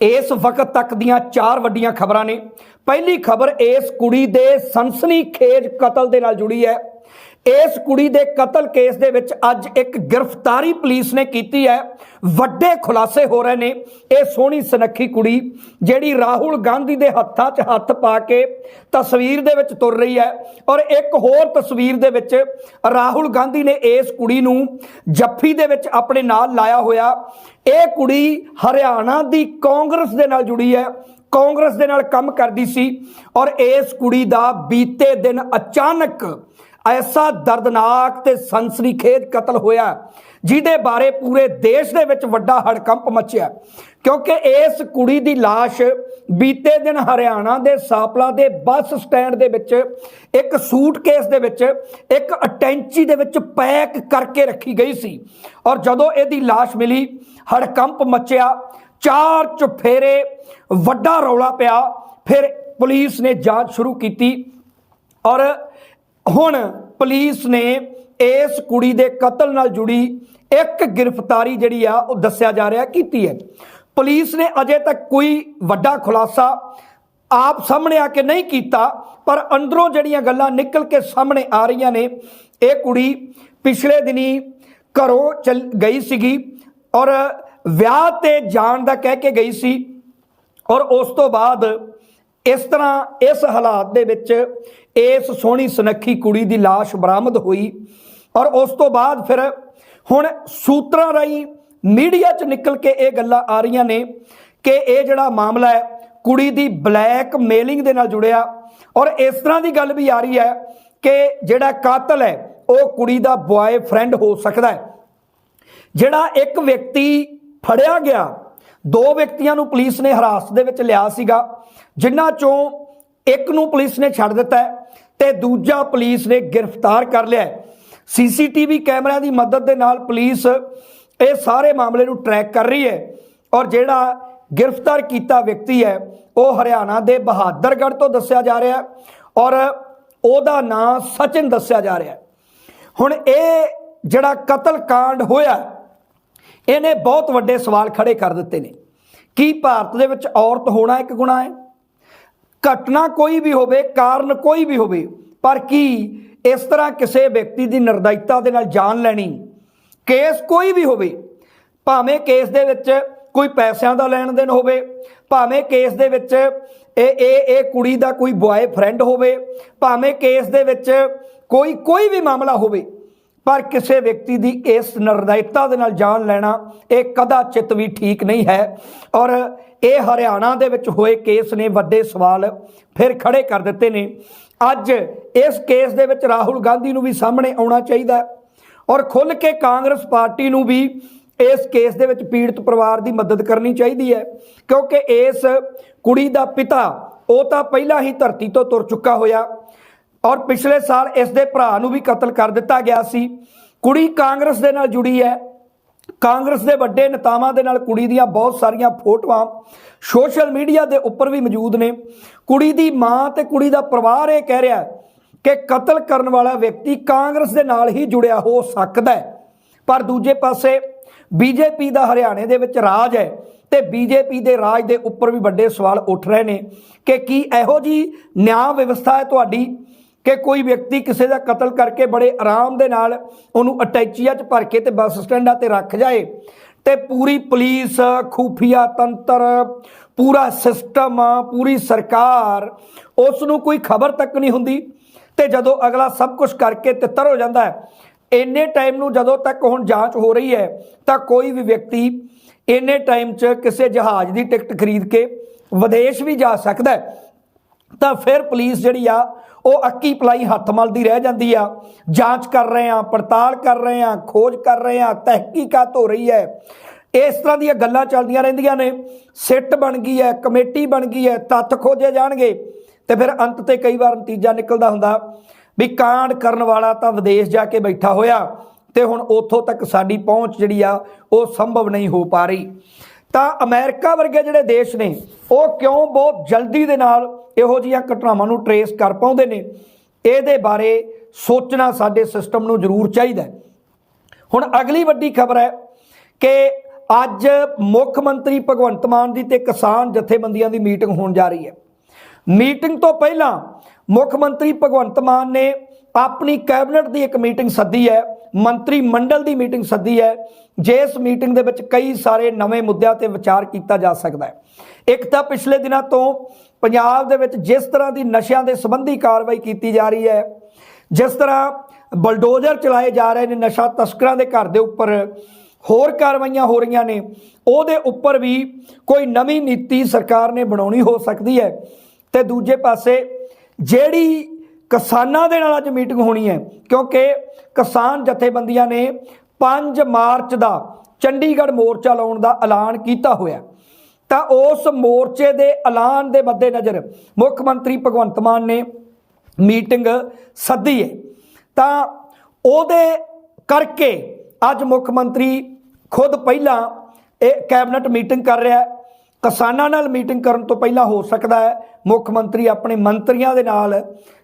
ਇਸ ਵਕਤ ਤੱਕ ਦੀਆਂ ਚਾਰ ਵੱਡੀਆਂ ਖਬਰਾਂ ਨੇ। ਪਹਿਲੀ ਖਬਰ, ਇਸ ਕੁੜੀ ਦੇ ਸਨਸਨੀਖੇਜ ਕਤਲ ਦੇ ਨਾਲ ਜੁੜੀ ਹੈ। ਇਸ ਕੁੜੀ ਦੇ ਕਤਲ ਕੇਸ ਦੇ ਵਿੱਚ ਅੱਜ ਇੱਕ ਗ੍ਰਿਫਤਾਰੀ ਪੁਲਿਸ ਨੇ ਕੀਤੀ ਹੈ। ਵੱਡੇ ਖੁਲਾਸੇ ਹੋ ਰਹੇ ਨੇ। ਇਹ ਸੋਹਣੀ ਸੁਨੱਖੀ ਕੁੜੀ ਜਿਹੜੀ ਰਾਹੁਲ ਗਾਂਧੀ ਦੇ ਹੱਥਾਂ 'ਚ ਹੱਥ ਪਾ ਕੇ ਤਸਵੀਰ ਦੇ ਵਿੱਚ ਤੁਰ ਰਹੀ ਹੈ ਔਰ ਇੱਕ ਹੋਰ ਤਸਵੀਰ ਦੇ ਵਿੱਚ ਰਾਹੁਲ ਗਾਂਧੀ ਨੇ ਇਸ ਕੁੜੀ ਨੂੰ ਜੱਫੀ ਦੇ ਵਿੱਚ ਆਪਣੇ ਨਾਲ ਲਾਇਆ ਹੋਇਆ। ਇਹ ਕੁੜੀ ਹਰਿਆਣਾ ਦੀ ਕਾਂਗਰਸ ਦੇ ਨਾਲ ਜੁੜੀ ਹੈ। ਕਾਂਗਰਸ ਦੇ ਨਾਲ ਕੰਮ ਕਰਦੀ ਸੀ ਔਰ ਇਸ ਕੁੜੀ ਦਾ ਬੀਤੇ ਦਿਨ ਅਚਾਨਕ ਐਸਾ ਦਰਦਨਾਕ ਤੇ ਸਨਸਨੀਖੇਜ ਕਤਲ ਹੋਇਆ ਜਿਹਦੇ ਬਾਰੇ ਪੂਰੇ ਦੇਸ਼ ਦੇ ਵਿੱਚ ਵੱਡਾ ਹੜਕੰਪ ਮਚਿਆ ਕਿਉਂਕਿ ਇਸ ਕੁੜੀ ਦੀ লাশ ਬੀਤੇ ਦਿਨ ਹਰਿਆਣਾ ਦੇ ਸਾਪਲਾ ਦੇ ਬੱਸ ਸਟੈਂਡ ਦੇ ਵਿੱਚ ਇੱਕ ਸੂਟਕੇਸ ਦੇ ਵਿੱਚ ਇੱਕ ਅਟੈਂਚੀ ਦੇ ਵਿੱਚ ਪੈਕ ਕਰਕੇ ਰੱਖੀ ਗਈ ਸੀ ਔਰ ਜਦੋਂ ਇਹਦੀ লাশ ਮਿਲੀ ਹੜਕੰਪ ਮਚਿਆ ਚਾਰ ਚੁਫੇਰੇ ਵੱਡਾ ਰੌਲਾ ਪਿਆ ਫਿਰ ਪੁਲਿਸ ਨੇ ਜਾਂਚ ਸ਼ੁਰੂ ਕੀਤੀ ਔਰ ਹੁਣ ਪੁਲਿਸ ਨੇ ਇਸ ਕੁੜੀ ਦੇ ਕਤਲ ਨਾਲ ਜੁੜੀ ਇੱਕ ਗ੍ਰਿਫਤਾਰੀ ਜਿਹੜੀ ਆ, ਉਹ ਦੱਸਿਆ ਜਾ ਰਿਹਾ, ਕੀਤੀ ਹੈ। ਪੁਲਿਸ ਨੇ ਅਜੇ ਤੱਕ ਕੋਈ ਵੱਡਾ ਖੁਲਾਸਾ ਆਪ ਸਾਹਮਣੇ ਆ ਕੇ ਨਹੀਂ ਕੀਤਾ, ਪਰ ਅੰਦਰੋਂ ਜਿਹੜੀਆਂ ਗੱਲਾਂ ਨਿਕਲ ਕੇ ਸਾਹਮਣੇ ਆ ਰਹੀਆਂ ਨੇ, ਇਹ ਕੁੜੀ ਪਿਛਲੇ ਦਿਨੀ ਘਰੋਂ ਚਲ ਗਈ ਸੀਗੀ ਔਰ ਵਿਆਹ ਤੇ ਜਾਣ ਦਾ ਕਹਿ ਕੇ ਗਈ ਸੀ ਔਰ ਉਸ ਤੋਂ ਬਾਅਦ ਇਸ ਤਰ੍ਹਾਂ ਇਸ ਹਾਲਾਤ ਦੇ ਵਿੱਚ ਇਸ ਸੋਹਣੀ ਸੁਨੱਖੀ ਕੁੜੀ ਦੀ লাশ ਬਰਾਮਦ ਹੋਈ ਔਰ ਉਸ ਤੋਂ ਬਾਅਦ ਫਿਰ ਹੁਣ ਸੂਤਰਾਂ ਰਾਈ ਮੀਡੀਆ 'ਚ ਨਿਕਲ ਕੇ ਇਹ ਗੱਲਾਂ ਆ ਰਹੀਆਂ ਨੇ ਕਿ ਇਹ ਜਿਹੜਾ ਮਾਮਲਾ ਹੈ, ਕੁੜੀ ਦੀ ਬਲੈਕ ਮੇਲਿੰਗ ਦੇ ਨਾਲ ਜੁੜਿਆ ਔਰ ਇਸ ਤਰ੍ਹਾਂ ਦੀ ਗੱਲ ਵੀ ਆ ਰਹੀ ਹੈ ਕਿ ਜਿਹੜਾ ਕਾਤਲ ਹੈ, ਉਹ ਕੁੜੀ ਦਾ ਬॉयਫ੍ਰੈਂਡ ਹੋ ਸਕਦਾ ਹੈ। ਜਿਹੜਾ ਇੱਕ ਵਿਅਕਤੀ ਫੜਿਆ ਗਿਆ, ਦੋ ਵਿਅਕਤੀਆਂ ਨੂੰ ਪੁਲਿਸ ਨੇ ਹਰਾਸਤ ਦੇ ਵਿੱਚ ਲਿਆ ਸੀਗਾ, ਜਿਨ੍ਹਾਂ ਚੋਂ ਇੱਕ ਨੂੰ ਪੁਲਿਸ ਨੇ ਛੱਡ ਦਿੱਤਾ ਤੇ ਦੂਜਾ ਪੁਲਿਸ ਨੇ ਗ੍ਰਿਫਤਾਰ ਕਰ ਲਿਆ ਹੈ। ਸੀਸੀਟੀਵੀ ਕੈਮਰਿਆਂ ਦੀ ਮਦਦ ਦੇ ਨਾਲ ਪੁਲਿਸ ਇਹ ਸਾਰੇ ਮਾਮਲੇ ਨੂੰ ਟਰੈਕ ਕਰ ਰਹੀ ਹੈ ਔਰ ਜਿਹੜਾ ਗ੍ਰਿਫਤਾਰ ਕੀਤਾ ਵਿਅਕਤੀ ਹੈ, ਉਹ ਹਰਿਆਣਾ ਦੇ ਬਹਾਦਰਗੜ੍ਹ ਤੋਂ ਦੱਸਿਆ ਜਾ ਰਿਹਾ ਔਰ ਉਹਦਾ ਨਾਂ ਸਚਿਨ ਦੱਸਿਆ ਜਾ ਰਿਹਾ। ਹੁਣ ਇਹ ਜਿਹੜਾ ਕਤਲ ਕਾਂਡ ਹੋਇਆ, ਇਹਨੇ ਬਹੁਤ ਵੱਡੇ ਸਵਾਲ ਖੜੇ ਕਰ ਦਿੱਤੇ ਨੇ। ਕੀ ਭਾਰਤ ਦੇ ਵਿੱਚ ਔਰਤ ਹੋਣਾ ਇੱਕ ਗੁਨਾਹ ਹੈ? ਘਟਨਾ ਕੋਈ ਵੀ ਹੋਵੇ, ਕਾਰਨ ਕੋਈ ਵੀ ਹੋਵੇ, ਪਰ ਕੀ ਇਸ ਤਰ੍ਹਾਂ ਕਿਸੇ ਵਿਅਕਤੀ ਦੀ ਨਿਰਦਇਤਾ ਦੇ ਨਾਲ ਜਾਨ ਲੈਣੀ, ਕੇਸ ਕੋਈ ਵੀ ਹੋਵੇ, ਭਾਵੇਂ ਕੇਸ ਦੇ ਵਿੱਚ ਕੋਈ ਪੈਸਿਆਂ ਦਾ ਲੈਣ ਦੇਣ ਹੋਵੇ, ਭਾਵੇਂ ਕੇਸ ਦੇ ਵਿੱਚ ਇਹ ਇਹ ਇਹ ਕੁੜੀ ਦਾ ਕੋਈ ਬॉयਫ੍ਰੈਂਡ ਹੋਵੇ, ਭਾਵੇਂ ਕੇਸ ਦੇ ਵਿੱਚ ਕੋਈ ਕੋਈ ਵੀ ਮਾਮਲਾ ਹੋਵੇ, ਪਰ ਕਿਸੇ ਵਿਅਕਤੀ ਦੀ ਇਸ ਨਿਰਦਇਤਾ ਦੇ ਨਾਲ ਜਾਨ ਲੈਣਾ, ਇਹ ਕਦਾਚਿਤ ਵੀ ਠੀਕ ਨਹੀਂ ਹੈ। ਔਰ ਇਹ ਹਰਿਆਣਾ ਦੇ ਵਿੱਚ ਹੋਏ ਕੇਸ ਨੇ, ਵੱਡੇ ਸਵਾਲ ਫਿਰ ਖੜੇ ਕਰ ਦਿੱਤੇ ਨੇ। ਅੱਜ ਇਸ ਕੇਸ ਦੇ ਵਿੱਚ ਰਾਹੁਲ ਗਾਂਧੀ ਨੂੰ ਵੀ ਸਾਹਮਣੇ ਆਉਣਾ ਚਾਹੀਦਾ ਔਰ ਖੁੱਲ ਕੇ ਕਾਂਗਰਸ ਪਾਰਟੀ ਨੂੰ ਵੀ ਇਸ ਕੇਸ ਦੇ ਵਿੱਚ ਪੀੜਤ ਪਰਿਵਾਰ ਦੀ ਮਦਦ ਕਰਨੀ ਚਾਹੀਦੀ ਹੈ, ਕਿਉਂਕਿ ਇਸ ਕੁੜੀ ਦਾ ਪਿਤਾ, ਉਹ ਤਾਂ ਪਹਿਲਾਂ ਹੀ ਧਰਤੀ ਤੋਂ ਤੁਰ ਚੁੱਕਾ ਹੋਇਆ ਔਰ ਪਿਛਲੇ ਸਾਲ ਇਸ ਦੇ ਭਰਾ ਨੂੰ ਵੀ ਕਤਲ ਕਰ ਦਿੱਤਾ ਗਿਆ ਸੀ। ਕੁੜੀ ਕਾਂਗਰਸ ਦੇ ਨਾਲ ਜੁੜੀ ਹੈ ਕਾਂਗਰਸ ਦੇ ਵੱਡੇ ਨੇਤਾਵਾਂ ਦੇ ਨਾਲ ਕੁੜੀ ਦੀਆਂ ਬਹੁਤ ਸਾਰੀਆਂ ਫੋਟੋਆਂ ਸੋਸ਼ਲ ਮੀਡੀਆ ਦੇ ਉੱਪਰ ਵੀ ਮੌਜੂਦ ਨੇ। ਕੁੜੀ ਦੀ ਮਾਂ ਤੇ ਕੁੜੀ ਦਾ ਪਰਿਵਾਰ ਇਹ ਕਹਿ ਰਿਹਾ ਕਿ ਕਤਲ ਕਰਨ ਵਾਲਾ ਵਿਅਕਤੀ ਕਾਂਗਰਸ ਦੇ ਨਾਲ ਹੀ ਜੁੜਿਆ ਹੋ ਸਕਦਾ ਹੈ। ਪਰ ਦੂਜੇ ਪਾਸੇ ਬੀਜੇਪੀ ਦਾ ਹਰਿਆਣੇ ਦੇ ਵਿੱਚ ਰਾਜ ਹੈ ਤੇ ਬੀਜੇਪੀ ਦੇ ਰਾਜ ਦੇ ਉੱਪਰ ਵੀ ਵੱਡੇ ਸਵਾਲ ਉੱਠ ਰਹੇ ਨੇ ਕਿ ਕੀ ਇਹੋ ਜੀ ਨਿਆਂ ਵਿਵਸਥਾ ਹੈ ਤੁਹਾਡੀ? ਕਿ ਕੋਈ ਵਿਅਕਤੀ ਕਿਸੇ ਦਾ ਕਤਲ ਕਰਕੇ ਬੜੇ ਆਰਾਮ ਦੇ ਨਾਲ ਉਹਨੂੰ ਅਟੈਚੀਆਂ 'ਚ ਭਰ ਕੇ ਤੇ ਬੱਸ ਸਟੈਂਡਾਂ ਤੇ ਰੱਖ ਜਾਏ ਤੇ ਪੂਰੀ ਪੁਲਿਸ, ਖੂਫੀਆ ਤੰਤਰ, ਪੂਰਾ ਸਿਸਟਮ, ਪੂਰੀ ਸਰਕਾਰ ਉਸ ਨੂੰ ਕੋਈ ਖਬਰ ਤੱਕ ਨਹੀਂ ਹੁੰਦੀ ਤੇ ਜਦੋਂ ਅਗਲਾ ਸਭ ਕੁਝ ਕਰਕੇ ਤਿੱਤਰ ਹੋ ਜਾਂਦਾ ਹੈ, ਇੰਨੇ ਟਾਈਮ ਨੂੰ ਜਦੋਂ ਤੱਕ ਹੁਣ ਜਾਂਚ ਹੋ ਰਹੀ ਹੈ, ਤਾਂ ਕੋਈ ਵੀ ਵਿਅਕਤੀ ਇੰਨੇ ਟਾਈਮ 'ਚ ਕਿਸੇ ਜਹਾਜ਼ ਦੀ ਟਿਕਟ ਖਰੀਦ ਕੇ ਵਿਦੇਸ਼ ਵੀ ਜਾ ਸਕਦਾ ਹੈ, ਤਾਂ ਫਿਰ ਪੁਲਿਸ ਜਿਹੜੀ ਆ ਉਹ ਅੱਕੀ ਪਲਾਈ ਹੱਥ ਮਲਦੀ ਰਹਿ ਜਾਂਦੀ ਆ। ਜਾਂਚ ਕਰ ਰਹੇ ਆ, ਪੜਤਾਲ ਕਰ ਰਹੇ ਆ, ਖੋਜ ਕਰ ਰਹੇ ਆ ਤਹਿਕੀਕਾਤ ਹੋ ਰਹੀ ਹੈ ਇਸ ਤਰ੍ਹਾਂ ਦੀਆਂ ਗੱਲਾਂ ਚੱਲਦੀਆਂ ਰਹਿੰਦੀਆਂ ਨੇ। ਸਿੱਟ ਬਣ ਗਈ ਹੈ ਕਮੇਟੀ ਬਣ ਗਈ ਹੈ ਤੱਥ ਖੋਜੇ ਜਾਣਗੇ। ਤੇ ਫਿਰ ਅੰਤ ਤੇ ਕਈ ਵਾਰ ਨਤੀਜਾ ਨਿਕਲਦਾ ਹੁੰਦਾ ਵੀ ਕਾਂਡ ਕਰਨ ਵਾਲਾ ਤਾਂ ਵਿਦੇਸ਼ ਜਾ ਕੇ ਬੈਠਾ ਹੋਇਆ ਤੇ ਹੁਣ ਉੱਥੋਂ ਤੱਕ ਸਾਡੀ ਪਹੁੰਚ ਜਿਹੜੀ ਆ, ਉਹ ਸੰਭਵ ਨਹੀਂ ਹੋ ਪਾ ਰਹੀ। ਤਾਂ ਅਮਰੀਕਾ ਵਰਗੇ ਜਿਹੜੇ ਦੇਸ਼ ਨੇ, ਉਹ ਕਿਉਂ ਬਹੁਤ ਜਲਦੀ ਦੇ ਨਾਲ ਇਹੋ ਜਿਹੀਆਂ ਘਟਨਾਵਾਂ ਨੂੰ ਟਰੇਸ ਕਰ ਪਾਉਂਦੇ ਨੇ। ਇਹਦੇ ਬਾਰੇ ਸੋਚਣਾ ਸਾਡੇ ਸਿਸਟਮ ਨੂੰ ਜ਼ਰੂਰ ਚਾਹੀਦਾ ਹੁਣ ਅਗਲੀ ਵੱਡੀ ਖਬਰ ਹੈ ਕਿ ਅੱਜ ਮੁੱਖ ਮੰਤਰੀ ਭਗਵੰਤ ਮਾਨ ਦੀ ਤੇ ਕਿਸਾਨ ਜਥੇਬੰਦੀਆਂ ਦੀ ਮੀਟਿੰਗ ਹੋਣ ਜਾ ਰਹੀ ਹੈ। ਮੀਟਿੰਗ ਤੋਂ ਪਹਿਲਾਂ ਮੁੱਖ ਮੰਤਰੀ ਭਗਵੰਤ ਮਾਨ ਨੇ ਆਪਣੀ ਕੈਬਨਿਟ ਦੀ ਇੱਕ ਮੀਟਿੰਗ ਸੱਦੀ ਹੈ, ਮੰਤਰੀ ਮੰਡਲ ਦੀ ਮੀਟਿੰਗ ਸੱਦੀ ਹੈ, ਜਿਸ ਮੀਟਿੰਗ ਦੇ ਵਿੱਚ ਕਈ ਸਾਰੇ ਨਵੇਂ ਮੁੱਦਿਆਂ ਤੇ ਵਿਚਾਰ ਕੀਤਾ ਜਾ ਸਕਦਾ ਹੈ। ਇੱਕ ਤਾਂ ਪਿਛਲੇ ਦਿਨਾਂ ਤੋਂ ਪੰਜਾਬ ਦੇ ਵਿੱਚ ਜਿਸ ਤਰ੍ਹਾਂ ਦੀ ਨਸ਼ਿਆਂ ਦੇ ਸੰਬੰਧੀ ਕਾਰਵਾਈ ਕੀਤੀ ਜਾ ਰਹੀ ਹੈ, ਜਿਸ ਤਰ੍ਹਾਂ ਬਲਡੋਜ਼ਰ ਚਲਾਏ ਜਾ ਰਹੇ ਨੇ, ਨਸ਼ਾ ਤਸਕਰਾਂ ਦੇ ਘਰ ਦੇ ਉੱਪਰ ਹੋਰ ਕਾਰਵਾਈਆਂ ਹੋ ਰਹੀਆਂ ਨੇ, ਉਹਦੇ ਉੱਪਰ ਵੀ ਕੋਈ ਨਵੀਂ ਨੀਤੀ ਸਰਕਾਰ ਨੇ ਬਣਾਉਣੀ ਹੋ ਸਕਦੀ ਹੈ। ਤੇ ਦੂਜੇ ਪਾਸੇ ਜਿਹੜੀ ਕਿਸਾਨਾਂ ਦੇ ਨਾਲ ਅੱਜ ਮੀਟਿੰਗ ਹੋਣੀ ਹੈ, ਕਿਉਂਕਿ ਕਿਸਾਨ ਜਥੇਬੰਦੀਆਂ ਨੇ 5 ਮਾਰਚ ਦਾ ਚੰਡੀਗੜ੍ਹ ਮੋਰਚਾ ਲਾਉਣ ਦਾ ਐਲਾਨ ਕੀਤਾ ਹੋਇਆ। ਤਾਂ ਉਸ ਮੋਰਚੇ ਦੇ ਐਲਾਨ ਦੇ ਮੱਦੇਨਜ਼ਰ ਮੁੱਖ ਮੰਤਰੀ ਭਗਵੰਤ ਮਾਨ ਨੇ ਮੀਟਿੰਗ ਸੱਦੀ ਹੈ। ਤਾਂ ਉਹਦੇ ਕਰਕੇ ਅੱਜ ਮੁੱਖ ਮੰਤਰੀ ਖੁਦ ਪਹਿਲਾਂ ਇਹ ਕੈਬਨਿਟ ਮੀਟਿੰਗ ਕਰ ਰਿਹਾ ਹੈ। ਕਿਸਾਨਾਂ ਨਾਲ ਮੀਟਿੰਗ ਕਰਨ ਤੋਂ ਪਹਿਲਾਂ ਹੋ ਸਕਦਾ ਹੈ ਮੁੱਖ ਮੰਤਰੀ ਆਪਣੇ ਮੰਤਰੀਆਂ ਦੇ ਨਾਲ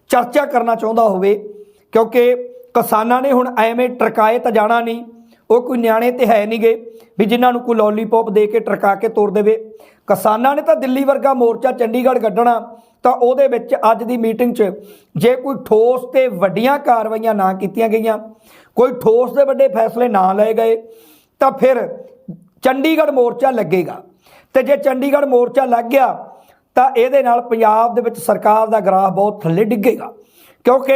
ਚਰਚਾ ਕਰਨਾ ਚਾਹੁੰਦਾ ਹੋਵੇ, ਕਿਉਂਕਿ ਕਿਸਾਨਾਂ ਨੇ ਹੁਣ ਐਵੇਂ ਟਰਕਾਏ ਤਾਂ ਜਾਣਾ ਨਹੀਂ। ਉਹ ਕੋਈ ਨਿਆਣੇ ਤੇ ਹੈ ਨਹੀਂ ਗਏ ਵੀ ਜਿਨ੍ਹਾਂ ਨੂੰ ਕੋਈ ਲੋਲੀਪੌਪ ਦੇ ਕੇ ਟਰਕਾ ਕੇ ਤੋੜ ਦੇਵੇ। ਕਿਸਾਨਾਂ ਨੇ ਤਾਂ ਦਿੱਲੀ ਵਰਗਾ ਮੋਰਚਾ ਚੰਡੀਗੜ੍ਹ ਕੱਢਣਾ, ਤਾਂ ਉਹਦੇ ਵਿੱਚ ਅੱਜ ਦੀ ਮੀਟਿੰਗ 'ਚ ਜੇ ਕੋਈ ਠੋਸ ਤੇ ਵੱਡੀਆਂ ਕਾਰਵਾਈਆਂ ਨਾ ਕੀਤੀਆਂ ਗਈਆਂ, ਕੋਈ ਠੋਸ ਦੇ ਵੱਡੇ ਫੈਸਲੇ ਨਾ ਲਏ ਗਏ, ਤਾਂ ਫਿਰ ਚੰਡੀਗੜ੍ਹ ਮੋਰਚਾ ਲੱਗੇਗਾ। ਤੇ ਜੇ ਚੰਡੀਗੜ੍ਹ ਮੋਰਚਾ ਲੱਗ ਗਿਆ, ਤਾਂ ਇਹਦੇ ਨਾਲ ਪੰਜਾਬ ਦੇ ਵਿੱਚ ਸਰਕਾਰ ਦਾ ਗ੍ਰਾਫ ਬਹੁਤ ਥੱਲੇ ਡਿੱਗੇਗਾ। ਕਿਉਂਕਿ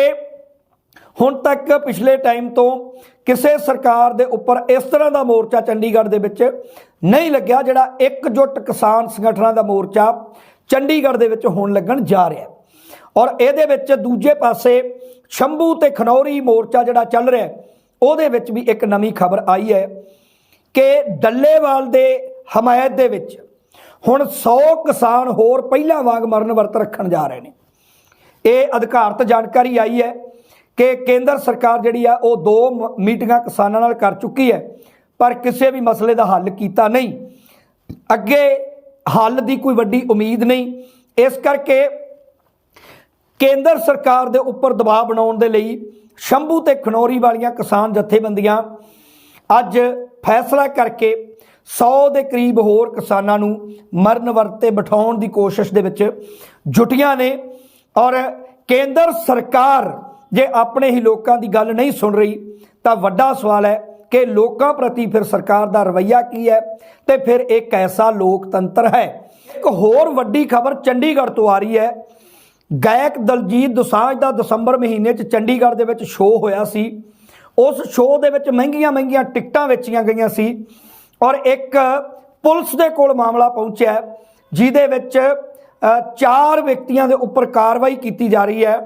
ਹੁਣ ਤੱਕ ਪਿਛਲੇ ਟਾਈਮ ਤੋਂ ਕਿਸੇ ਸਰਕਾਰ ਦੇ ਉੱਪਰ ਇਸ ਤਰ੍ਹਾਂ ਦਾ ਮੋਰਚਾ ਚੰਡੀਗੜ੍ਹ ਦੇ ਵਿੱਚ ਨਹੀਂ ਲੱਗਿਆ ਜਿਹੜਾ ਇਕਜੁੱਟ ਕਿਸਾਨ ਸੰਗਠਨਾਂ ਦਾ ਮੋਰਚਾ ਚੰਡੀਗੜ੍ਹ ਦੇ ਵਿੱਚ ਹੋਣ ਲੱਗਣ ਜਾ ਰਿਹਾ ਔਰ ਇਹਦੇ ਵਿੱਚ ਦੂਜੇ ਪਾਸੇ ਸ਼ੰਭੂ ਤੇ ਖਨੌਰੀ ਮੋਰਚਾ ਜਿਹੜਾ ਚੱਲ ਰਿਹਾ ਉਹਦੇ ਵਿੱਚ ਵੀ ਇੱਕ ਨਵੀਂ ਖਬਰ ਆਈ ਹੈ ਕਿ ਡੱਲੇਵਾਲ ਦੇ ਹਮਾਇਤ ਦੇ ਵਿੱਚ ਹੁਣ 100 ਕਿਸਾਨ ਹੋਰ ਪਹਿਲਾਂ ਵਾਂਗ ਮਰਨ ਵਰਤ ਰੱਖਣ ਜਾ ਰਹੇ ਨੇ। ਇਹ ਅਧਿਕਾਰਤ ਜਾਣਕਾਰੀ ਆਈ ਹੈ। ਕਿ ਕੇਂਦਰ ਸਰਕਾਰ ਜਿਹੜੀ ਆ, ਉਹ ਦੋ ਮ- ਮੀਟਿੰਗਾਂ ਕਿਸਾਨਾਂ ਨਾਲ ਕਰ ਚੁੱਕੀ ਹੈ, ਪਰ ਕਿਸੇ ਵੀ ਮਸਲੇ ਦਾ ਹੱਲ ਕੀਤਾ ਨਹੀਂ। ਅੱਗੇ ਹੱਲ ਦੀ ਕੋਈ ਵੱਡੀ ਉਮੀਦ ਨਹੀਂ। ਇਸ ਕਰਕੇ ਕੇਂਦਰ ਸਰਕਾਰ ਦੇ ਉੱਪਰ ਦਬਾਅ ਬਣਾਉਣ ਦੇ ਲਈ ਸ਼ੰਭੂ ਤੇ ਖਨੌਰੀ ਵਾਲੀਆਂ ਕਿਸਾਨ ਜਥੇਬੰਦੀਆਂ ਅੱਜ ਫੈਸਲਾ ਕਰਕੇ 100 ਦੇ ਕਰੀਬ ਹੋਰ ਕਿਸਾਨਾਂ ਨੂੰ ਮਰਨ ਵਰਤੇ ਬਿਠਾਉਣ ਦੀ ਕੋਸ਼ਿਸ਼ ਦੇ ਵਿੱਚ ਜੁਟੀਆਂ ਨੇ ਔਰ ਕੇਂਦਰ ਸਰਕਾਰ ਜੇ ਆਪਣੇ ਹੀ ਲੋਕਾਂ ਦੀ ਗੱਲ ਨਹੀਂ ਸੁਣ ਰਹੀ, ਤਾਂ ਵੱਡਾ ਸਵਾਲ ਹੈ ਕਿ ਲੋਕਾਂ ਪ੍ਰਤੀ ਫਿਰ ਸਰਕਾਰ ਦਾ ਰਵੱਈਆ ਕੀ ਹੈ? ਤੇ ਫਿਰ ਇਹ ਕੈਸਾ ਲੋਕਤੰਤਰ ਹੈ। ਇੱਕ ਹੋਰ ਵੱਡੀ ਖਬਰ ਚੰਡੀਗੜ੍ਹ ਤੋਂ ਆ ਰਹੀ ਹੈ। ਗਾਇਕ ਦਲਜੀਤ ਦੋਸਾਂਝ ਦਾ ਦਸੰਬਰ ਮਹੀਨੇ 'ਚ ਚੰਡੀਗੜ੍ਹ ਦੇ ਵਿੱਚ ਸ਼ੋਅ ਹੋਇਆ ਸੀ। ਉਸ ਸ਼ੋਅ ਦੇ ਵਿੱਚ ਮਹਿੰਗੀਆਂ ਮਹਿੰਗੀਆਂ ਟਿਕਟਾਂ ਵੇਚੀਆਂ ਗਈਆਂ ਸੀ ਔਰ ਇੱਕ ਪੁਲਿਸ ਦੇ ਕੋਲ ਮਾਮਲਾ ਪਹੁੰਚਿਆ ਜਿਹਦੇ ਵਿੱਚ ਚਾਰ ਵਿਅਕਤੀਆਂ ਦੇ ਉੱਪਰ ਕਾਰਵਾਈ ਕੀਤੀ ਜਾ ਰਹੀ ਹੈ।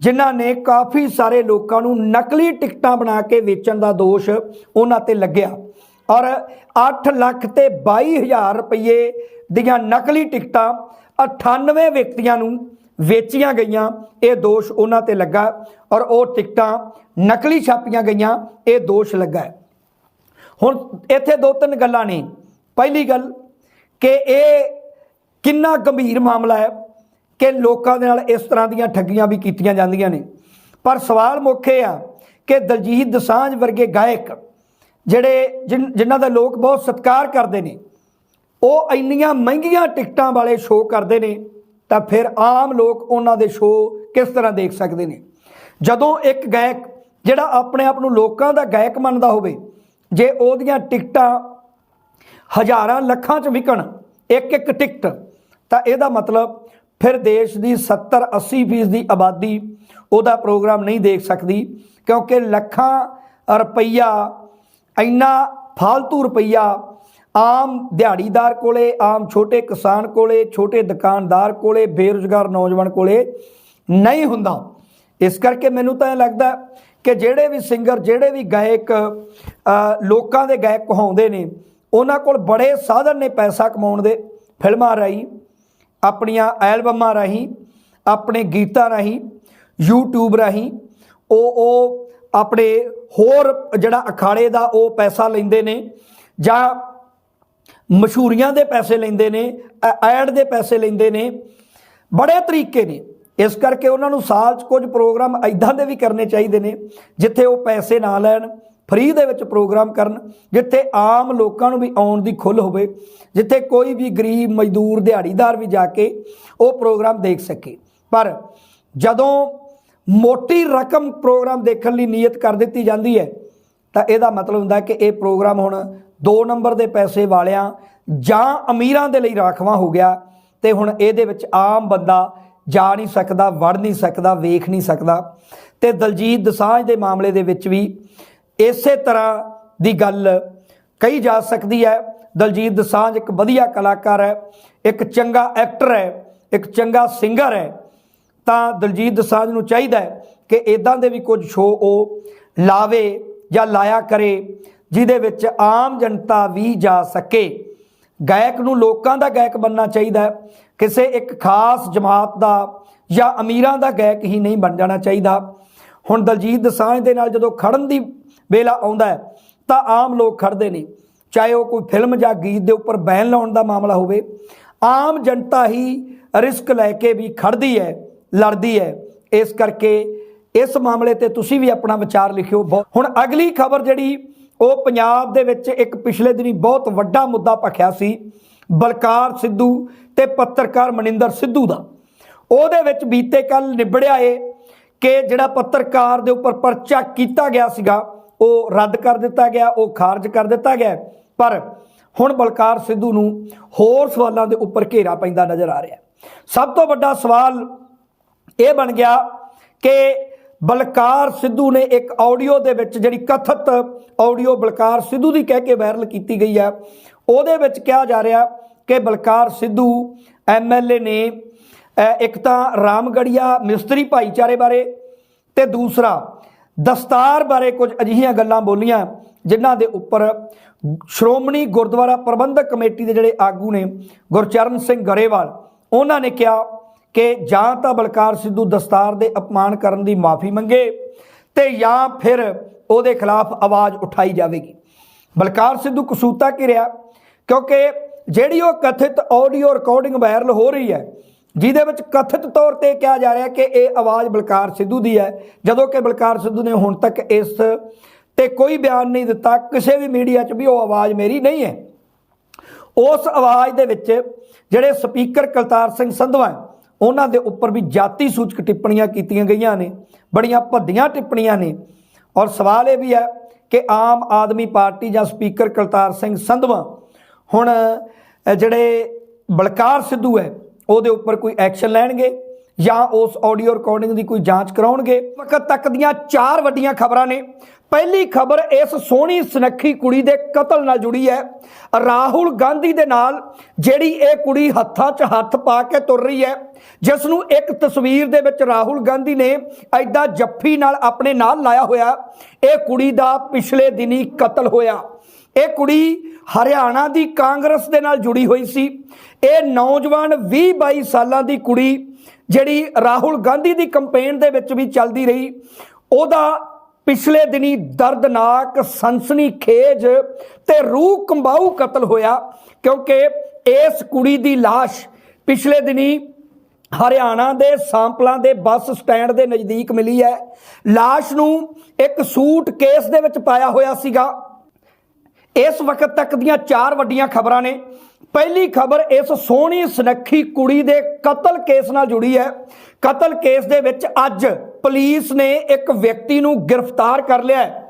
ਜਿਨ੍ਹਾਂ ਨੇ ਕਾਫੀ ਸਾਰੇ ਲੋਕਾਂ ਨੂੰ ਨਕਲੀ ਟਿਕਟਾਂ ਬਣਾ ਕੇ ਵੇਚਣ ਦਾ ਦੋਸ਼ ਉਹਨਾਂ ਤੇ ਲੱਗਿਆ। ਔਰ 8 ਲੱਖ ਤੇ 22 ਹਜ਼ਾਰ ਰੁਪਏ ਦੀਆਂ ਨਕਲੀ ਟਿਕਟਾਂ 98 ਵਿਅਕਤੀਆਂ ਨੂੰ ਵੇਚੀਆਂ ਗਈਆਂ। ਇਹ ਦੋਸ਼ ਉਹਨਾਂ ਤੇ ਲੱਗਾ ਔਰ ਉਹ ਟਿਕਟਾਂ ਨਕਲੀ ਛਾਪੀਆਂ ਗਈਆਂ। ਇਹ ਦੋਸ਼ ਲੱਗਾ ਹੁਣ ਇੱਥੇ ਦੋ ਤਿੰਨ ਗੱਲਾਂ ਨੇ। ਪਹਿਲੀ ਗੱਲ ਕਿ ਇਹ ਕਿੰਨਾ ਗੰਭੀਰ ਮਾਮਲਾ ਹੈ ਕਿ ਲੋਕਾਂ ਦੇ ਨਾਲ ਇਸ ਤਰ੍ਹਾਂ ਦੀਆਂ ਠੱਗੀਆਂ ਵੀ ਕੀਤੀਆਂ ਜਾਂਦੀਆਂ ਨੇ। ਪਰ ਸਵਾਲ ਮੁੱਖ ਇਹ ਆ ਕਿ ਦਲਜੀਤ ਦਸਾਂਝ ਵਰਗੇ ਗਾਇਕ ਜਿਹੜੇ ਜਿਨ- ਜਿਨ੍ਹਾਂ ਦਾ ਲੋਕ ਬਹੁਤ ਸਤਿਕਾਰ ਕਰਦੇ ਨੇ, ਉਹ ਇੰਨੀਆਂ ਮਹਿੰਗੀਆਂ ਟਿਕਟਾਂ ਵਾਲੇ ਸ਼ੋਅ ਕਰਦੇ ਨੇ, ਤਾਂ ਫਿਰ ਆਮ ਲੋਕ ਉਹਨਾਂ ਦੇ ਸ਼ੋਅ ਕਿਸ ਤਰ੍ਹਾਂ ਦੇਖ ਸਕਦੇ ਨੇ? ਜਦੋਂ ਇੱਕ ਗਾਇਕ ਜਿਹੜਾ ਆਪਣੇ ਆਪ ਨੂੰ ਲੋਕਾਂ ਦਾ ਗਾਇਕ ਮੰਨਦਾ ਹੋਵੇ, ਜੇ ਉਹਦੀਆਂ ਟਿਕਟਾਂ ਹਜ਼ਾਰਾਂ ਲੱਖਾਂ 'ਚ ਵਿਕਣ ਇੱਕ ਇੱਕ ਟਿਕਟ, ਤਾਂ ਇਹਦਾ ਮਤਲਬ ਫਿਰ ਦੇਸ਼ ਦੀ 70 80 ਫੀਸਦੀ ਦੀ ਆਬਾਦੀ ਉਹਦਾ ਪ੍ਰੋਗਰਾਮ ਨਹੀਂ ਦੇਖ ਸਕਦੀ, ਕਿਉਂਕਿ ਲੱਖਾਂ ਰੁਪਈਆ, ਇੰਨਾ ਫालतू ਰੁਪਈਆ ਆਮ ਦਿਹਾੜੀਦਾਰ ਕੋਲੇ, ਆਮ ਛੋਟੇ ਕਿਸਾਨ ਕੋਲੇ, ਛੋਟੇ ਦੁਕਾਨਦਾਰ ਕੋਲੇ, ਬੇਰੁਜ਼ਗਾਰ ਨੌਜਵਾਨ ਕੋਲੇ ਨਹੀਂ ਹੁੰਦਾ। ਇਸ ਕਰਕੇ ਮੈਨੂੰ ਤਾਂ ਇਹ ਲੱਗਦਾ ਕਿ ਜਿਹੜੇ ਵੀ ਸਿੰਗਰ, ਜਿਹੜੇ ਵੀ ਗਾਇਕ ਲੋਕਾਂ ਦੇ ਗਾਇਕ ਕਹਾਉਂਦੇ ਨੇ, ਉਹਨਾਂ ਕੋਲ ਬੜੇ ਸਾਧਨ ਨੇ ਪੈਸਾ ਕਮਾਉਣ ਦੇ, ਫਿਲਮਾਂ ਰਾਹੀਂ। ਆਪਣੀਆਂ ਐਲਬਮਾਂ ਰਾਹੀਂ, ਆਪਣੇ ਗੀਤਾਂ ਰਾਹੀਂ, YouTube ਰਾਹੀਂ, ਉਹ ਉਹ ਆਪਣੇ ਹੋਰ ਜਿਹੜਾ ਅਖਾੜੇ ਦਾ ਉਹ ਪੈਸਾ ਲੈਂਦੇ ਨੇ ਜਾਂ ਮਸ਼ਹੂਰੀਆਂ ਦੇ ਪੈਸੇ ਲੈਂਦੇ ਨੇ, ਐ- ਐਡ ਦੇ ਪੈਸੇ ਲੈਂਦੇ ਨੇ, ਬੜੇ ਤਰੀਕੇ ਨੇ। ਇਸ ਕਰਕੇ ਉਹਨਾਂ ਨੂੰ ਸਾਲ 'ਚ ਕੁਝ ਪ੍ਰੋਗਰਾਮ ਐਦਾਂ ਦੇ ਵੀ ਕਰਨੇ ਚਾਹੀਦੇ ਨੇ ਜਿੱਥੇ ਉਹ ਪੈਸੇ ਨਾ ਲੈਣ। ਫ੍ਰੀ ਦੇ ਵਿੱਚ ਪ੍ਰੋਗਰਾਮ ਕਰਨ, ਜਿੱਥੇ ਆਮ ਲੋਕਾਂ ਨੂੰ ਵੀ ਆਉਣ ਦੀ ਖੁੱਲ੍ਹ ਹੋਵੇ, ਜਿੱਥੇ ਕੋਈ ਵੀ ਗਰੀਬ, ਮਜ਼ਦੂਰ, ਦਿਹਾੜੀਦਾਰ ਵੀ ਜਾ ਕੇ ਉਹ ਪ੍ਰੋਗਰਾਮ ਦੇਖ ਸਕੇ। ਪਰ ਜਦੋਂ ਮੋਟੀ ਰਕਮ ਪ੍ਰੋਗਰਾਮ ਦੇਖਣ ਲਈ ਨੀਅਤ ਕਰ ਦਿੱਤੀ ਜਾਂਦੀ ਹੈ, ਤਾਂ ਇਹਦਾ ਮਤਲਬ ਹੁੰਦਾ ਕਿ ਇਹ ਪ੍ਰੋਗਰਾਮ ਹੁਣ 2 ਨੰਬਰ ਦੇ ਪੈਸੇ ਵਾਲਿਆਂ ਜਾਂ ਅਮੀਰਾਂ ਦੇ ਲਈ ਰਾਖਵਾਂ ਹੋ ਗਿਆ ਤੇ ਹੁਣ ਇਹਦੇ ਵਿੱਚ ਆਮ ਬੰਦਾ ਜਾ ਨਹੀਂ ਸਕਦਾ, ਵੜ ਨਹੀਂ ਸਕਦਾ, ਵੇਖ ਨਹੀਂ ਸਕਦਾ। ਤੇ ਦਲਜੀਤ ਦਸਾਂਝ ਦੇ ਮਾਮਲੇ ਦੇ ਵਿੱਚ ਵੀ ਇਸੇ ਤਰ੍ਹਾਂ ਦੀ ਗੱਲ ਕਹੀ ਜਾ ਸਕਦੀ ਹੈ। ਦਲਜੀਤ ਦਸਾਂਝ ਇੱਕ ਵਧੀਆ ਕਲਾਕਾਰ ਹੈ, ਇੱਕ ਚੰਗਾ ਐਕਟਰ ਹੈ, ਇੱਕ ਚੰਗਾ ਸਿੰਗਰ ਹੈ। ਤਾਂ ਦਲਜੀਤ ਦਸਾਂਝ ਨੂੰ ਚਾਹੀਦਾ ਹੈ ਕਿ ਇਦਾਂ ਦੇ ਵੀ ਕੁਝ ਸ਼ੋਅ ਉਹ ਲਾਵੇ ਜਾਂ ਲਾਇਆ ਕਰੇ, ਜਿਹਦੇ ਵਿੱਚ ਆਮ ਜਨਤਾ ਵੀ ਜਾ ਸਕੇ। ਗਾਇਕ ਨੂੰ ਲੋਕਾਂ ਦਾ ਗਾਇਕ ਬਣਨਾ ਚਾਹੀਦਾ ਹੈ। ਕਿਸੇ ਇੱਕ ਖਾਸ ਜਮਾਤ ਦਾ ਜਾਂ ਅਮੀਰਾਂ ਦਾ ਗਾਇਕ ਹੀ ਨਹੀਂ ਬਣ ਜਾਣਾ ਚਾਹੀਦਾ। ਹੁਣ ਦਲਜੀਤ ਦਸਾਂਝ ਦੇ ਨਾਲ ਜਦੋਂ ਖੜਨ ਦੀ ਵੇਲਾ ਆਉਂਦਾ ਤਾਂ ਆਮ ਲੋਕ ਖੜਦੇ ਨੇ। ਚਾਹੇ ਉਹ ਕੋਈ ਫਿਲਮ ਜਾਂ ਗੀਤ ਦੇ ਉੱਪਰ ਬੈਨ ਲਾਉਣ ਦਾ ਮਾਮਲਾ ਹੋਵੇ, ਆਮ ਜਨਤਾ ਹੀ ਰਿਸਕ ਲੈ ਕੇ ਵੀ ਖੜਦੀ ਹੈ, ਲੜਦੀ ਹੈ। ਇਸ ਕਰਕੇ ਇਸ ਮਾਮਲੇ ਤੇ ਤੁਸੀਂ ਵੀ ਆਪਣਾ ਵਿਚਾਰ ਲਿਖਿਓ। ਬਹੁ- ਹੁਣ ਅਗਲੀ ਖਬਰ ਜਿਹੜੀ, ਉਹ ਪੰਜਾਬ ਦੇ ਵਿੱਚ ਇੱਕ ਪਿਛਲੇ ਦਿਨੀ ਬਹੁਤ ਵੱਡਾ ਮੁੱਦਾ ਭਖਿਆ ਸੀ, ਬਲਕਾਰ ਸਿੱਧੂ ਤੇ ਪੱਤਰਕਾਰ ਮਨਿੰਦਰ ਸਿੱਧੂ ਦਾ। ਉਹਦੇ ਵਿੱਚ ਬੀਤੇ ਕੱਲ ਨਿਬੜਿਆ ਏ ਕਿ ਜਿਹੜਾ ਪੱਤਰਕਾਰ ਦੇ ਉੱਪਰ ਪਰਚਾ ਕੀਤਾ ਗਿਆ ਸੀਗਾ, ਉਹ ਰੱਦ ਕਰ ਦਿੱਤਾ ਗਿਆ, ਉਹ ਖਾਰਜ ਕਰ ਦਿੱਤਾ ਗਿਆ। ਪਰ ਹੁਣ ਬਲਕਾਰ ਸਿੱਧੂ ਨੂੰ ਹੋਰ ਸਵਾਲਾਂ ਦੇ ਉੱਪਰ ਘੇਰਾ ਪੈਂਦਾ ਨਜ਼ਰ ਆ ਰਿਹਾ ਸਭ ਤੋਂ ਵੱਡਾ ਸਵਾਲ ਇਹ ਬਣ ਗਿਆ ਕਿ ਬਲਕਾਰ ਸਿੱਧੂ ਨੇ ਇੱਕ ਆਡੀਓ ਦੇ ਵਿੱਚ ਜਿਹੜੀ ਕਥਿਤ ਆਡੀਓ ਬਲਕਾਰ ਸਿੱਧੂ ਦੀ ਕਹਿ ਕੇ ਵਾਇਰਲ ਕੀਤੀ ਗਈ ਹੈ, ਉਹਦੇ ਵਿੱਚ ਕਿਹਾ ਜਾ ਰਿਹਾ ਕਿ ਬਲਕਾਰ ਸਿੱਧੂ ਐਮਐਲਏ ਨੇ ਇੱਕ ਤਾਂ ਰਾਮਗੜੀਆ ਮਿਸਤਰੀ ਭਾਈਚਾਰੇ ਬਾਰੇ ਤੇ ਦੂਸਰਾ ਦਸਤਾਰ ਬਾਰੇ ਕੁਝ ਅਜਿਹੀਆਂ ਗੱਲਾਂ ਬੋਲੀਆਂ ਜਿਨ੍ਹਾਂ ਦੇ ਉੱਪਰ ਸ਼੍ਰੋਮਣੀ ਗੁਰਦੁਆਰਾ ਪ੍ਰਬੰਧਕ ਕਮੇਟੀ ਦੇ ਜਿਹੜੇ ਆਗੂ ਨੇ ਗੁਰਚਰਨ ਸਿੰਘ ਗਰੇਵਾਲ, ਉਹਨਾਂ ਨੇ ਕਿਹਾ ਕਿ ਜਾਂ ਤਾਂ ਬਲਕਾਰ ਸਿੱਧੂ ਦਸਤਾਰ ਦੇ ਅਪਮਾਨ ਕਰਨ ਦੀ ਮਾਫੀ ਮੰਗੇ ਤੇ ਜਾਂ ਫਿਰ ਉਹਦੇ ਖਿਲਾਫ ਆਵਾਜ਼ ਉਠਾਈ ਜਾਵੇਗੀ। ਬਲਕਾਰ ਸਿੱਧੂ ਕਸੂਤਾ ਘਿਰਿਆ ਕਿਉਂਕਿ ਜਿਹੜੀ ਉਹ ਕਥਿਤ ਆਡੀਓ ਰਿਕਾਰਡਿੰਗ ਵਾਇਰਲ ਹੋ ਰਹੀ ਹੈ ਜਿਹਦੇ ਵਿੱਚ ਕਥਿਤ ਤੌਰ ਤੇ ਕਿਹਾ ਜਾ ਰਿਹਾ ਕਿ ਇਹ ਆਵਾਜ਼ ਬਲਕਾਰ ਸਿੱਧੂ ਦੀ ਹੈ। ਜਦੋਂ ਕਿ ਬਲਕਾਰ ਸਿੱਧੂ ਨੇ ਹੁਣ ਤੱਕ ਇਸ ਤੇ ਕੋਈ ਬਿਆਨ ਨਹੀਂ ਦਿੱਤਾ। ਕਿਸੇ ਵੀ ਮੀਡੀਆ 'ਚ ਵੀ ਉਹ ਆਵਾਜ਼ ਮੇਰੀ ਨਹੀਂ ਹੈ। ਉਸ ਆਵਾਜ਼ ਦੇ ਵਿੱਚ ਜਿਹੜੇ ਸਪੀਕਰ ਕਲਤਾਰ ਸਿੰਘ ਸੰਧਵਾ ਉਹਨਾਂ ਦੇ ਉੱਪਰ ਵੀ ਜਾਤੀ ਸੂਚਕ ਟਿੱਪਣੀਆਂ ਕੀਤੀਆਂ ਗਈਆਂ ਨੇ। ਬੜੀਆਂ ਭੱਦੀਆਂ ਟਿੱਪਣੀਆਂ ਨੇ। ਔਰ ਸਵਾਲ ਇਹ ਵੀ ਹੈ ਕਿ ਆਮ ਆਦਮੀ ਪਾਰਟੀ ਜਾਂ ਸਪੀਕਰ ਕਲਤਾਰ ਸਿੰਘ ਸੰਧਵਾ ਹੁਣ ਜਿਹੜੇ ਬਲਕਾਰ ਸਿੱਧੂ ਹੈ ਉਹਦੇ ਉੱਪਰ ਕੋਈ ਐਕਸ਼ਨ ਲੈਣਗੇ ਜਾਂ ਉਸ ਆਡੀਓ ਰਿਕਾਰਡਿੰਗ ਦੀ ਕੋਈ ਜਾਂਚ ਕਰਾਉਣਗੇ। ਵਕਤ ਤੱਕ ਦੀਆਂ ਚਾਰ ਵੱਡੀਆਂ ਖਬਰਾਂ ਨੇ। ਪਹਿਲੀ ਖਬਰ ਇਸ ਸੋਹਣੀ ਸੁਨੱਖੀ ਕੁੜੀ ਦੇ ਕਤਲ ਨਾਲ ਜੁੜੀ ਹੈ। ਰਾਹੁਲ ਗਾਂਧੀ ਦੇ ਨਾਲ ਜਿਹੜੀ ਇਹ ਕੁੜੀ ਹੱਥਾਂ 'ਚ ਹੱਥ ਪਾ ਕੇ ਤੁਰ ਰਹੀ ਹੈ ਜਿਸ ਨੂੰ ਇੱਕ ਤਸਵੀਰ ਦੇ ਵਿੱਚ ਰਾਹੁਲ ਗਾਂਧੀ ਨੇ ਐਡਾ ਜੱਫੀ ਨਾਲ ਆਪਣੇ ਨਾਲ ਲਾਇਆ ਹੋਇਆ। ਇਹ ਕੁੜੀ ਦਾ ਪਿਛਲੇ ਦਿਨੀ ਕਤਲ ਹੋਇਆ। ਇਹ ਕੁੜੀ ਹਰਿਆਣਾ ਦੀ ਕਾਂਗਰਸ ਦੇ ਨਾਲ ਜੁੜੀ ਹੋਈ ਸੀ ਇਹ ਨੌਜਵਾਨ 20 22 ਸਾਲਾਂ ਦੀ ਕੁੜੀ ਜਿਹੜੀ ਰਾਹੁਲ ਗਾਂਧੀ ਦੀ ਕੰਪੇਨ ਦੇ ਵਿੱਚ ਵੀ ਚੱਲਦੀ ਰਹੀ ਉਹਦਾ ਪਿਛਲੇ ਦਿਨੀ ਦਰਦਨਾਕ ਸਨਸਨੀ ਖੇਜ ਤੇ ਰੂਹ ਕੰਬਾਊ ਕਤਲ ਹੋਇਆ ਕਿਉਂਕਿ ਇਸ ਕੁੜੀ ਦੀ লাশ ਪਿਛਲੇ ਦਿਨੀ ਹਰਿਆਣਾ ਦੇ ਸਾਂਪਲਾਂ ਦੇ ਬੱਸ ਸਟੈਂਡ ਦੇ ਨਜ਼ਦੀਕ ਮਿਲੀ ਹੈ লাশ ਨੂੰ ਇੱਕ ਸੂਟ ਕੇਸ ਦੇ ਵਿੱਚ ਪਾਇਆ ਹੋਇਆ ਸੀਗਾ ਇਸ ਵਕਤ ਤੱਕ ਦੀਆਂ ਚਾਰ ਵੱਡੀਆਂ ਖਬਰਾਂ ਨੇ। ਪਹਿਲੀ ਖਬਰ, ਇਸ ਸੋਹਣੀ ਸੁਨੱਖੀ ਕੁੜੀ ਦੇ ਕਤਲ ਕੇਸ ਨਾਲ ਜੁੜੀ ਹੈ। ਕਤਲ ਕੇਸ ਦੇ ਵਿੱਚ ਅੱਜ ਪੁਲਿਸ ਨੇ ਇੱਕ ਵਿਅਕਤੀ ਨੂੰ ਗ੍ਰਿਫਤਾਰ ਕਰ ਲਿਆ